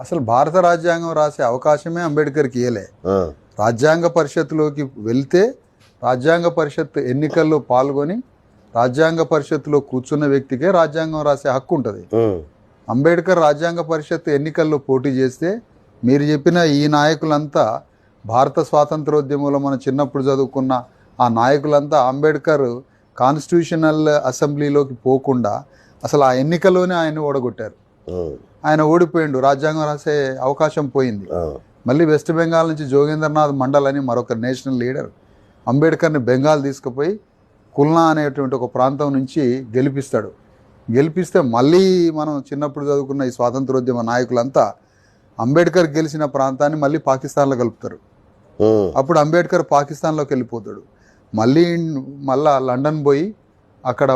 అసలు భారత రాజ్యాంగం రాసే అవకాశమే అంబేద్కర్కి ఇయలే రాజ్యాంగ పరిషత్తులోకి వెళ్తే రాజ్యాంగ పరిషత్ ఎన్నికల్లో పాల్గొని రాజ్యాంగ పరిషత్తులో కూర్చున్న వ్యక్తికే రాజ్యాంగం రాసే హక్కు ఉంటుంది. అంబేద్కర్ రాజ్యాంగ పరిషత్ ఎన్నికల్లో పోటీ చేస్తే మీరు చెప్పిన ఈ నాయకులంతా భారత స్వాతంత్రోద్యమంలో మనం చిన్నప్పుడు చదువుకున్న ఆ నాయకులంతా అంబేద్కర్ కాన్స్టిట్యూషనల్ అసెంబ్లీలోకి పోకుండా అసలు ఆ ఎన్నికలోనే ఆయన ఓడగొట్టారు. ఆయన ఓడిపోయిండు. రాజ్యాంగం రాసే అవకాశం పోయింది. మళ్ళీ వెస్ట్ బెంగాల్ నుంచి జోగేంద్రనాథ్ మండల్ అని మరొక నేషనల్ లీడర్ అంబేద్కర్ని బెంగాల్ తీసుకుపోయి కుల్నా అనేటువంటి ఒక ప్రాంతం నుంచి గెలిపిస్తాడు. గెలిపిస్తే మళ్ళీ మనం చిన్నప్పుడు చదువుకున్న ఈ స్వాతంత్రోద్యమ నాయకులంతా అంబేద్కర్ గెలిచిన ప్రాంతాన్ని మళ్ళీ పాకిస్తాన్లో కలుపుతారు. అప్పుడు అంబేద్కర్ పాకిస్తాన్లోకి వెళ్ళిపోతాడు. మళ్ళీ మళ్ళా లండన్ పోయి అక్కడ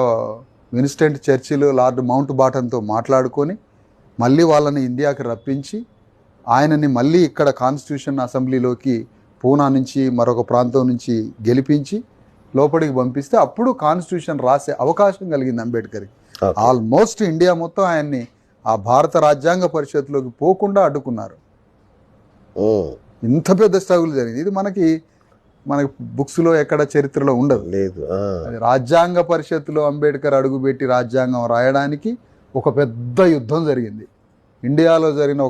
విన్స్టెంట్ చర్చిలు లార్డ్ మౌంట్ బాటన్తో మాట్లాడుకొని మళ్ళీ వాళ్ళని ఇండియాకి రప్పించి ఆయనని మళ్ళీ ఇక్కడ కాన్స్టిట్యూషన్ అసెంబ్లీలోకి పూనా నుంచి మరొక ప్రాంతం నుంచి గెలిపించి లోపలికి పంపిస్తే అప్పుడు కాన్స్టిట్యూషన్ రాసే అవకాశం కలిగింది అంబేద్కర్కి. ఆల్మోస్ట్ ఇండియా మొత్తం ఆయన్ని ఆ భారత రాజ్యాంగ పరిషత్లోకి పోకుండా అడ్డుకున్నారు. ఇంత పెద్ద స్ట్రగుల్ జరిగింది. ఇది మనకి మనకి బుక్స్లో ఎక్కడ చరిత్రలో ఉండదు. లేదు రాజ్యాంగ పరిషత్తులో అంబేద్కర్ అడుగుపెట్టి రాజ్యాంగం రాయడానికి ఒక పెద్ద యుద్ధం జరిగింది. ఇండియాలో జరిగిన